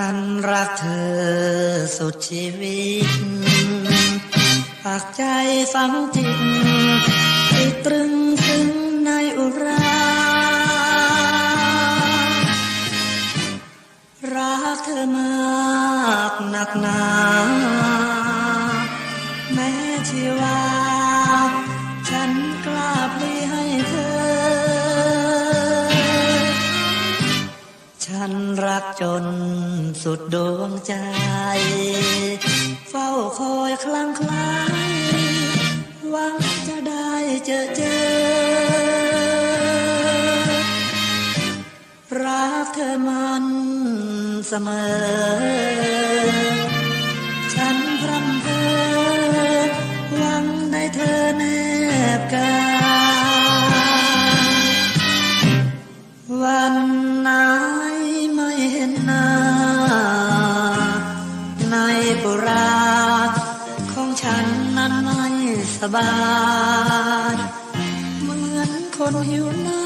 ฉันรักเธอสุดชีวิตฝากใจฝังจิตติดตรึงซึ้งในอุรา รักเธอมากหนักหนา แม้ชีวา ฉันกล้าพลีให้เธอ ฉันรักจน สุดดวงใจ เฝ้าคอยคลั่งคล้หวังจะได้เจอเจอ รักเธอมันเสมอ ฉันพรำเพอหวังได้เธอแนบกาย สบายเหมือนคนหิวน้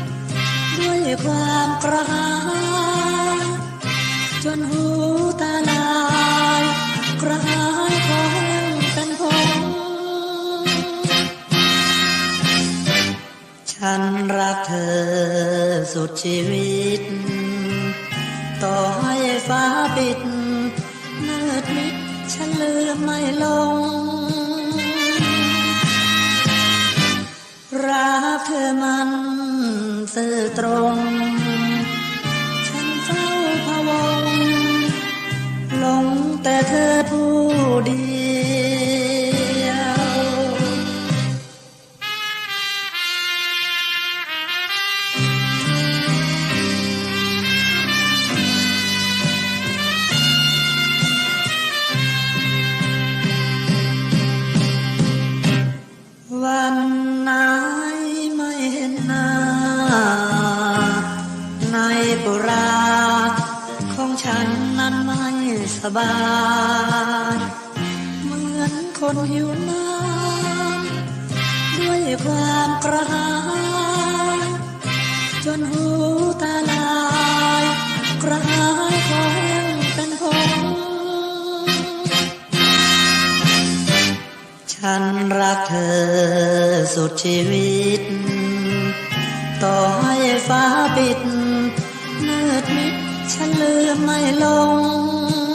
ำด้วยความกระหายจนหูตาลายกระหายของเป็นผงฉันรักเธอสุดชีวิต ต่อให้ฟ้าปิดเมืดมิดฉันลืมไม่ลง มันสื่อตรง ฉันเฝ้าพะวง หลงแต่เธอผู้เดียว บายเหมือนคนหิวน้ำด้วยความกระหายจนหูตาลายกระหายของเป็นผงฉันรักเธอสุดชีวิต ต่อให้ฟ้าปิดมืดมิดฉันลืมไม่ลง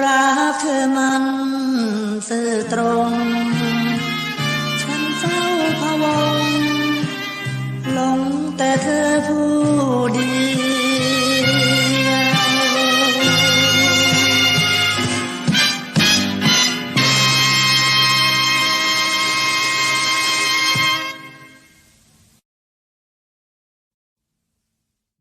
รักเธอมันซื่อตรง